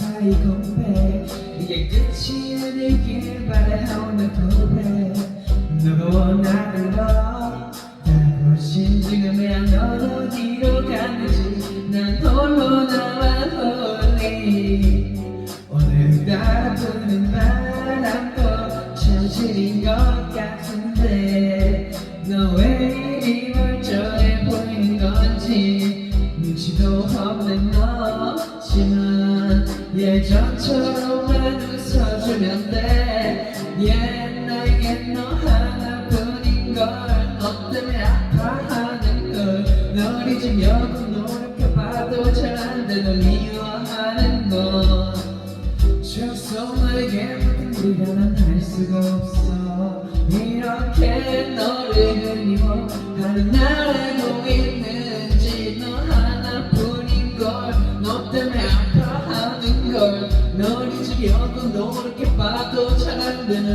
빨리 고백 이게 끝이 아니길 바래 오늘 고백 너가 원하는 거 다고신 지금이야 넌 어디로 갔는지 난 홀로 나와 홀리. 오늘따라 부는 바람도 현실인 것 같은데 너왜 이리 멀쩡해 보이는 건지 눈치도 없는 너지만 예전처럼만 웃어주면 돼. yeah, 너 하나뿐인 걸 너 때문에 아파하는 걸널 잊으려고 노력해봐도 잘 안 돼 널 미워하는 건 적소 너에게 우리가 난할 수가 없어. 이렇게 너를 그리워하는 날 알고 있는 걸 널 잊으려고 노력해봐도 잘 안 되는